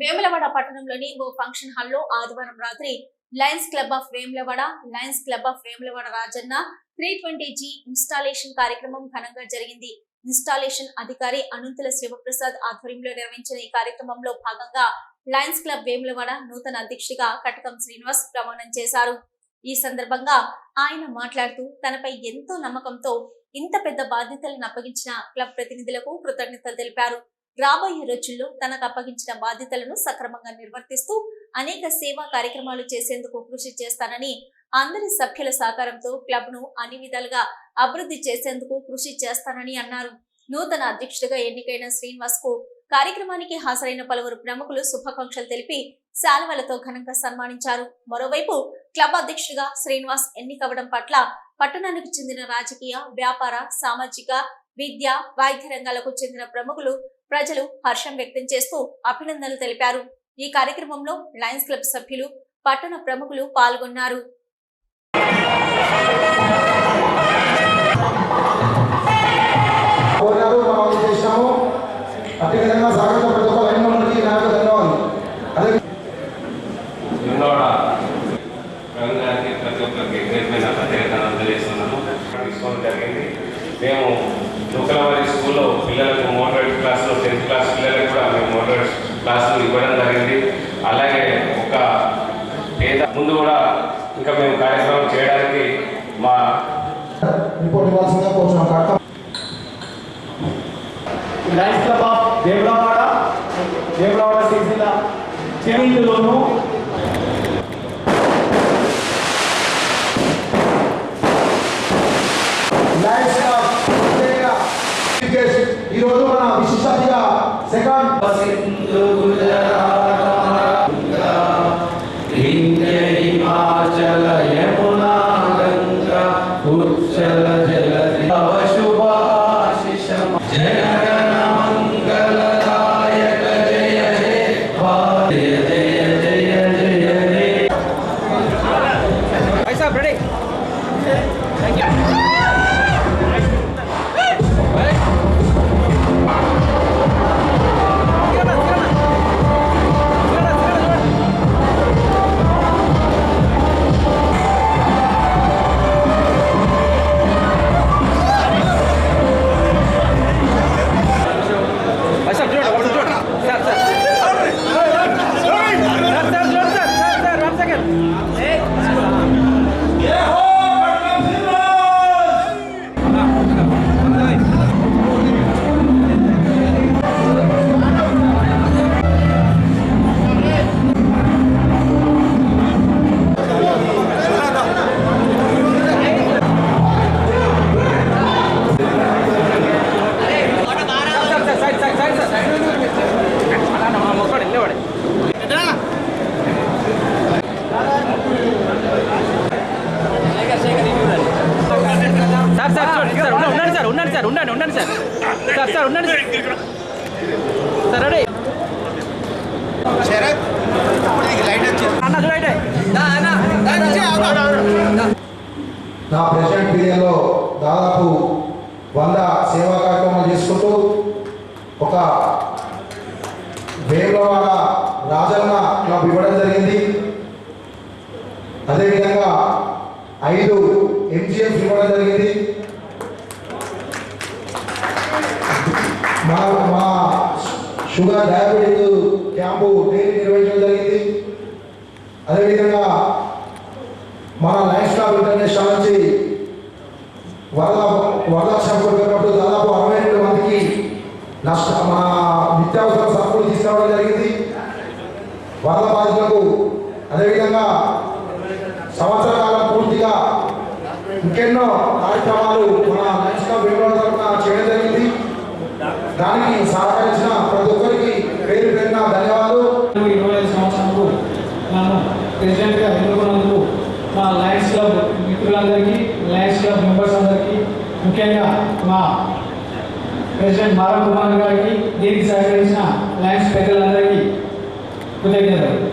వేములవాడ పట్టణంలోని ఓ ఫంక్షన్ హాల్లో ఆదివారం రాత్రి lions club of Vemulawada lions club of Vemulawada Rajanna three twenty G installation కార్యక్రమం ఘనంగా జరిగింది. ఇన్స్టాలేషన్ అధికారి అనంతుల శివప్రసాద్ ఆధ్వర్యంలో నిర్వహించిన ఈ కార్యక్రమంలో భాగంగా లయన్స్ క్లబ్ వేములవాడ నూతన అధ్యక్షుడిగా కటకం శ్రీనివాస్ ప్రమాణం చేశారు. ఈ సందర్భంగా ఆయన మాట్లాడుతూ తనపై ఎంతో నమ్మకంతో ఇంత పెద్ద బాధ్యతలను అప్పగించిన క్లబ్ ప్రతినిధులకు కృతజ్ఞతలు తెలిపారు. రాబోయే రోజుల్లో తనకు అప్పగించిన బాధ్యతలను సక్రమంగా నిర్వర్తిస్తూ అనేక సేవా కార్యక్రమాలు చేసేందుకు కృషి చేస్తానని అందరి సభ్యుల సహకారంతో క్లబ్ను అన్ని విధాలుగా అభివృద్ధి చేసేందుకు కృషి చేస్తానని అన్నారు. నూతన అధ్యక్షుడిగా ఎన్నికైన శ్రీనివాస్కు కార్యక్రమానికి హాజరైన పలువురు ప్రముఖులు శుభాకాంక్షలు తెలిపి శాలువలతో ఘనంగా సన్మానించారు. మరోవైపు క్లబ్ అధ్యక్షుడిగా శ్రీనివాస్ ఎన్నికవడం పట్ల పట్టణానికి చెందిన రాజకీయ వ్యాపార సామాజిక విద్య వైద్య రంగాలకు చెందిన ప్రముఖులు ప్రజలు హర్షం వ్యక్తం చేస్తూ అభినందనలు తెలిపారు. ఈ కార్యక్రమంలో లయన్స్ క్లబ్ సభ్యులు పట్టణ ప్రముఖులు పాల్గొన్నారు. ప్రతి ఒక్కరికి జరిగింది. మేము తుకలవారి స్కూల్లో పిల్లలకు మోటివేట్ క్లాసులు టెన్త్ క్లాస్ పిల్లలకు కూడా మేము మోటివేట్ క్లాసులు ఇవ్వడం జరిగింది. అలాగే ఒక పేద ముందు కూడా ఇంకా మేము కార్యక్రమం చేయడానికి మా రిపోర్ట్ ఇవ్వాల్సిందిగా দুর্ঘটনা বিশেষাধিকার সেখান సార్ ఉండండి. Sir ready. అన్న చూడండి నా ప్రెసిడెంట్ పీరియడ్లో దాదాపు వంద సేవా కార్యక్రమాలు చేసుకుంటూ ఒక వేములవాడ రాజన్న క్లబ్ ఇవ్వడం జరిగింది. అదేవిధంగా ఐదు ఎంజిఎఫ్ ఇవ్వడం జరిగింది. షుగర్ డయాబెటిక్ క్యాంపు డైలీ నిర్వహించడం జరిగింది. అదేవిధంగా మన లైఫ్ స్టాఫ్ ఇంటర్నేషనల్ నుంచి వరద వరద సంపర్కప్పుడు దాదాపు అరవై రెండు మందికి నష్ట మన నిత్యావసర సరుకులు తీసుకురావడం జరిగింది. వరద బాధితులకు అదేవిధంగా సంవత్సర కాలం పూర్తిగా ఇంకెన్నో కార్యక్రమాలు మన లయన్స్ క్లబ్ విలువల తరఫున చేయడం జరిగింది దానికి సహకరించిన ప్రతి ఒక్కరికి పేరు పేరున ధన్యవాదాలు ఇరవై ఐదు సంవత్సరాలకు నన్ను ప్రెసిడెంట్గా ఎన్నుకున్నందుకు మా లయన్స్ క్లబ్ మిత్రులందరికీ లయన్స్ క్లబ్ మెంబర్స్ అందరికీ ముఖ్యంగా మా ప్రెసిడెంట్ మారా కుమార్ గారికి దీనికి సహకరించిన లయన్స్ పెద్దలందరికీ కృతజ్ఞతలు.